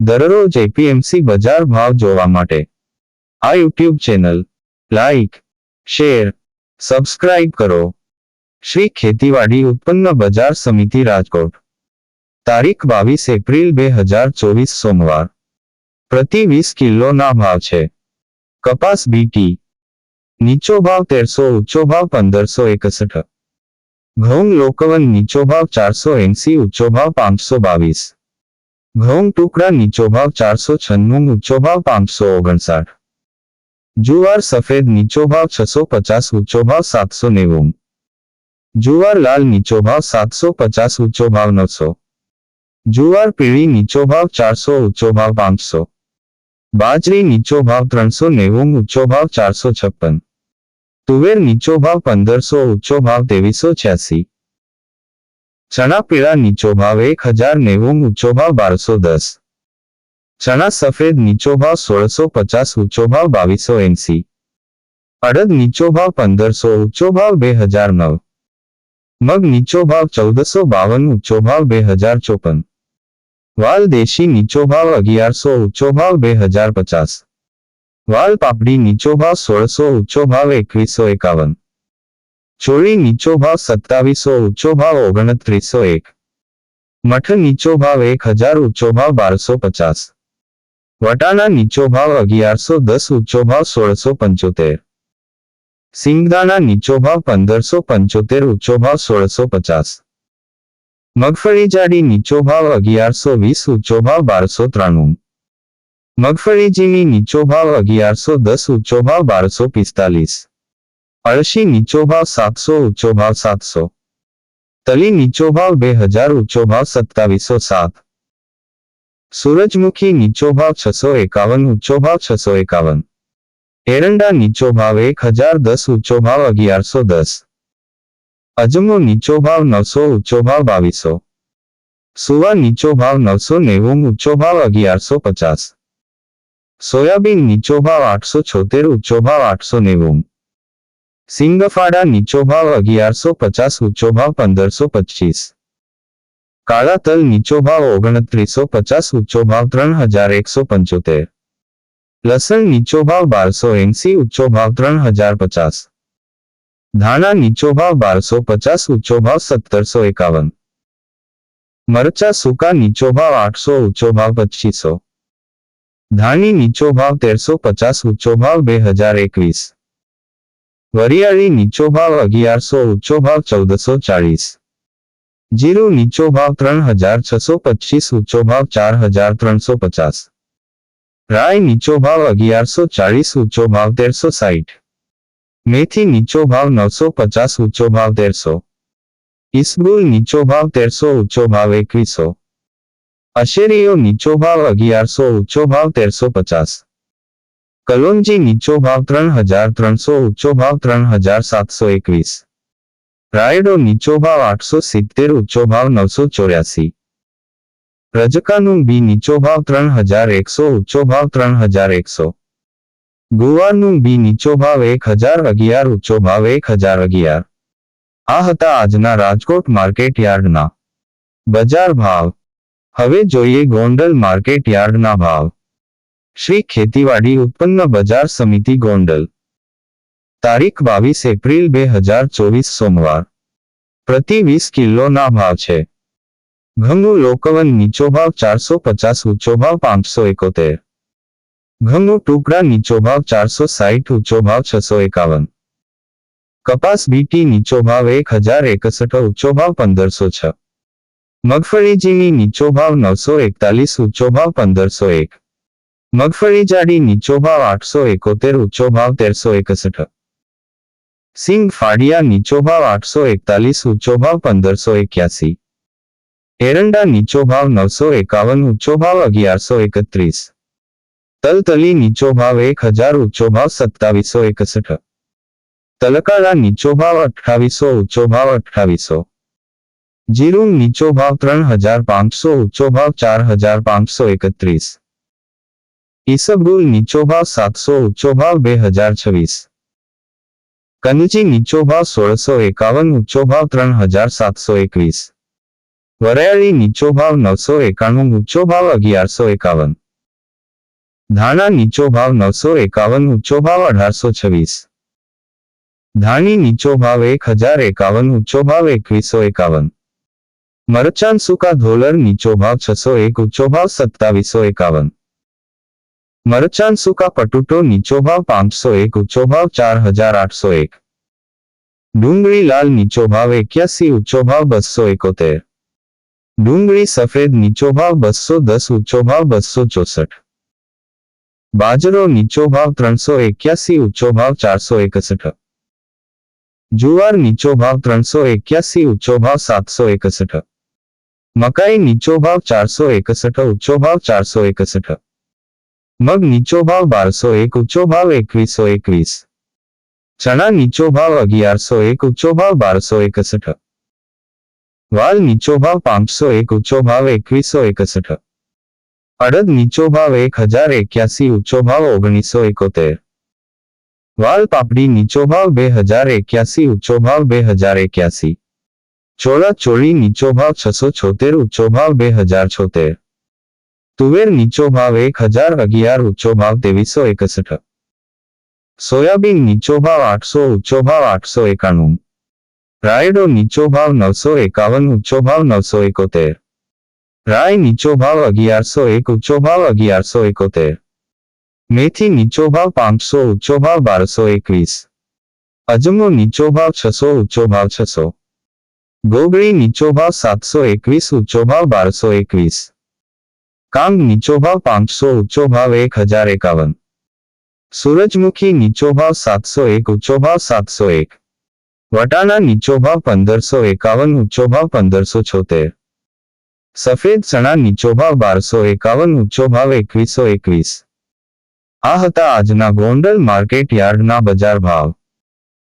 દરરોજ એપીએમસી બજાર ભાવ જોવા માટે. આ YouTube channel like share subscribe કરો. શ્રી ખેતીવાડી ઉત્પન્ન બજાર સમિતિ રાજકોટ. તારીખ બાવીસ એપ્રિલ બે હજાર ચોવીસ સોમવાર. પ્રતિ વીસ કિલોના ભાવ છે. કપાસ બીટી નીચો ભાવ તેરસો, ઊંચો ભાવ પંદરસો એકસઠ. ઘઉં લોકવન નીચો ભાવ ચારસો એંસી, ઊંચો ભાવ પાંચસો બાવીસ. ઘઉં ટુકડા નીચો ભાવ ચારસો છન્નું, ઊંચો ભાવ પાંચસો ઓગણસાઠ. જુવાર સફેદ નીચો ભાવ છસો પચાસ, ઊંચો ભાવ સાતસો નેવું. જુવાર લાલ નીચો ભાવ સાતસો પચાસ, ઊંચો ભાવ નવસો. જુવાર પીળી નીચો ભાવ ચારસો, ઊંચો ભાવ પાંચસો. બાજરી નીચો ભાવ ત્રણસો નેવું, ઊંચો ભાવ ચારસો છપ્પન. તુવેર નીચો ભાવ પંદરસો, ઊંચો ભાવ ત્રેવીસો છ્યાસી. ચણા પીળા નીચો ભાવ એક હજાર નેવું ઊંચો ભાવ બારસો દસ ચણા સફેદ નીચો ભાવ સોળસો પચાસ ઊંચો ભાવ બાવીસો એંસી અડદ નીચો ભાવ પંદરસો ઊંચો ભાવ બે હજાર નવ મગ નીચો ભાવ ચૌદસો બાવન ઊંચો ભાવ બે હજાર ચોપન વાલ દેશી નીચો ભાવ અગિયારસો ઊંચો ભાવ બે હજાર પચાસ વાલ પાપડી નીચો ભાવ સોળસો ઊંચો ભાવ એકવીસો એકાવન ચોળી નીચો ભાવ સત્તાવીસો ઊંચો ભાવ ઓગણત્રીસો એક મઠ નીચો ભાવ એક હજાર ઊંચો ભાવ બારસો પચાસ વટાણા નીચો ભાવ અગિયારસો દસ ઊંચો ભાવ સોળસો પંચોતેર સિંગદાણા નીચો ભાવ પંદરસો પંચોતેર ઊંચો ભાવ સોળસો પચાસ મગફળી જાડી નીચો ભાવ અગિયારસો વીસ ઊંચો ભાવ બારસો ત્રાણું મગફળી ઝીણી નીચો ભાવ અગિયારસો દસ ઊંચો ભાવ બારસો પિસ્તાલીસ અળશી નીચો ભાવ સાતસો, ઊંચો ભાવ સાતસો. તલી નીચો ભાવ બે હજાર, ઊંચો ભાવ સત્તાવીસો સાત. સૂરજમુખી નીચો ભાવ છસો એકાવન, ઊંચો ભાવ છસો એકાવન. એરંડા નીચો ભાવ એક હજાર દસ, ઊંચો ભાવ અગિયારસો દસ. અજમો નીચો ભાવ નવસો, ઊંચો ભાવ બાવીસો. સુવા નીચો ભાવ નવસો નેવું, ઊંચો ભાવ અગિયારસો પચાસ. સોયાબીન નીચો ભાવ આઠસો છોતેર, ઊંચો ભાવ આઠસો નેવું. સિંગફાડા નીચો ભાવ અગિયારસો પચાસ ઊંચો ભાવ પંદરસો પચીસ કાળા તલ નીચો ભાવ ઓગણત્રીસો પચાસ ઊંચો ભાવ ત્રણ હજાર એકસો પંચોતેર લસણ નીચો ભાવ બારસો એંસી ઊંચો ભાવ ત્રણ હજાર પચાસ ધાણા નીચો ભાવ બારસો પચાસ ઊંચો ભાવ સત્તરસો એકાવન મરચા સૂકા નીચો ભાવ આઠસો ઊંચો ભાવ પચીસો ધાણી નીચો ભાવ તેરસો પચાસ ઊંચો ભાવ બે હજાર એકવીસ વરિયાળી નીચો ભાવ અગિયારસો ઊંચો ભાવ ચૌદસો ચાળીસ જીરું નીચો ભાવ ત્રણ હજાર છસો પચીસ ઊંચો ભાવ ચાર હજાર ત્રણસો પચાસ રાય નીચો ભાવ અગિયારસો ચાળીસ ઊંચો ભાવ તેરસો સાઠ મેથી નીચો ભાવ નવસો પચાસ ઊંચો ભાવ તેરસો ઇસબુલ નીચો ભાવ તેરસો ઊંચો ભાવ એકવીસો અશેરીઓ નીચો ભાવ અગિયારસો ઊંચો ભાવ તેરસો પચાસ કલોંજી નીચો ભાવ ત્રણ હજાર ત્રણસો, ઊંચો ભાવ ત્રણ હજાર સાતસો એકવીસ. રાયડો નીચો ભાવ આઠસો સિત્તેર, ઊંચો ભાવ નવસો ચોર્યાસી. રજકાનું બી નીચો ભાવ ત્રણ હજાર એકસો, ઊંચો ભાવ ત્રણ હજાર એકસો. ગુવારનું બી નીચો ભાવ એક હજાર અગિયાર, ઊંચો ભાવ એક હજાર અગિયાર. આ હતા આજના રાજકોટ માર્કેટ યાર્ડના. બજાર ભાવ. હવે જોઈએ ગોંડલ માર્કેટ યાર્ડના ભાવ. શ્રી ખેતીવાડી ઉત્પન્ન બજાર સમિતિ ગોંડલ તારીખ બાવીસ એપ્રિલ બે હજાર ચોવીસ સોમવાર પ્રતિ વીસ કિલોના ભાવ છે ઘઉં લોકવન નીચો ભાવ ચારસો પચાસ ઊંચો ભાવ પાંચસો એકોતેર ઘઉં ટુકડા નીચો ભાવ ચારસો સાઠ ઊંચો ભાવ છસો એકાવન કપાસ બીટી નીચો ભાવ એક હજાર એકસઠ ઊંચો ભાવ પંદરસો છ મગફળી ઝીણી નીચો ભાવ નવસો એકતાલીસ ઊંચો ભાવ પંદરસો એક મગફળી જાડી નીચો ભાવ આઠસો એકોતેર ઊંચો ભાવ તેરસો એકસઠ સિંગ ફાડિયા નીચો ભાવ આઠસો એકતાલીસ ઊંચો ભાવ પંદરસો એક્યાસી એરંડા નીચો ભાવ નવસો એકાવન ઊંચો ભાવ અગિયારસો એકત્રીસ તલતલી નીચો ભાવ એક હજાર ઊંચો ભાવ સત્તાવીસો એકસઠ તલકાળા નીચો ભાવ અઠ્ઠાવીસો ઊંચો ભાવ અઠ્ઠાવીસો જીરું નીચો ભાવ ત્રણ હજાર પાંચસો ઊંચો ભાવ ચાર હજાર પાંચસો એકત્રીસ ઈસબગુલ નીચો ભાવ સાતસો ઊંચો ભાવ બે હજાર છવ્વીસ કનજી નીચો ભાવ સોળસો એકાવન ઊંચો ભાવ ત્રણ હજાર સાતસો એકવીસ વરિયાળી નીચો ભાવ નવસો એકાણું ઊંચો ભાવ અગિયારસો એકાવન ધાણા નીચો ભાવ નવસો એકાવન ઊંચો ભાવ અઢારસો છવ્વીસ ધાણી નીચો ભાવ એક હજાર એકાવન ઊંચો ભાવ એકવીસો એકાવન મરચાં સૂકા ધોલર નીચો ભાવ છસો એક ઊંચો ભાવ સત્તાવીસો એકાવન મરચાં સૂકા પટુટો નીચો ભાવ પાંચસો એક ઊંચો ભાવ ચાર હજાર આઠસો એક ડુંગળી લાલ નીચો ભાવ એક્યાસી ઊંચો ભાવ બસો એકોતેર ડુંગળી સફેદ નીચો ભાવ બસો દસ ઊંચો ભાવ બસો ચોસઠ બાજરો નીચો ભાવ ત્રણસો એક્યાસી ઊંચો ભાવ ચારસો એકસઠ જુવાર નીચો ભાવ ત્રણસો એક્યાસી ઊંચો ભાવ સાતસો એકસઠ મકાઈ નીચો ભાવ ચારસો એકસઠ ઊંચો ભાવ ચારસો એકસઠ મગ નીચો ભાવ બારસો એક ઊંચો ભાવ એકવીસો એકવીસ ચણા નીચો ભાવ અગિયારસો એક ઊંચો ભાવ બારસો એકસઠ વાલ નીચો ભાવ પાંચસો એક ઊંચો ભાવ એકવીસો એકસઠ અડદ નીચો ભાવ એક હજાર એક્યાસી ઊંચો ભાવ ઓગણીસો એકોતેર વાલ પાપડી નીચો ભાવ બે હજાર એક્યાસી ઊંચો ભાવ બે હજાર એક્યાસી ચોળા ચોળી નીચો ભાવ છસો છોતેર ઊંચો ભાવ બે હજાર છોતેર તુવેર નીચો ભાવ એક હજાર અગિયાર ઊંચો ભાવ ત્રેવીસો એકસઠ. સોયાબીન નીચો ભાવ આઠસો ઊંચો ભાવ આઠસો એકાણું. રાયડો નીચો ભાવ નવસો એકાવન ઊંચો ભાવ નવસો એકોતેર. રાય નીચો ભાવ અગિયારસો એક ઊંચો ભાવ અગિયારસો એકોતેર. મેથી નીચો ભાવ પાંચસો ઊંચો ભાવ બારસો એકવીસ. અજમો નીચો ભાવ છસો ઊંચો ભાવ છસો. ગોગળી નીચો ભાવ સાતસો એકવીસ ઊંચો ભાવ બારસો એકવીસ. કાંગ નીચો ભાવ પાંચસો ઊંચો ભાવ એક હજાર એકાવન. સૂરજમુખી નીચો ભાવ સાતસો એક ઊંચો ભાવ સાતસો એક. વટાણા નીચો ભાવ પંદરસો એકાવન ઊંચો ભાવ પંદરસો છોતેર. સફેદ ચણા નીચો ભાવ બારસો એકાવન ઊંચો ભાવ એકવીસો એકવીસ. આ હતા આજના ગોંડલ માર્કેટ યાર્ડના બજાર ભાવ.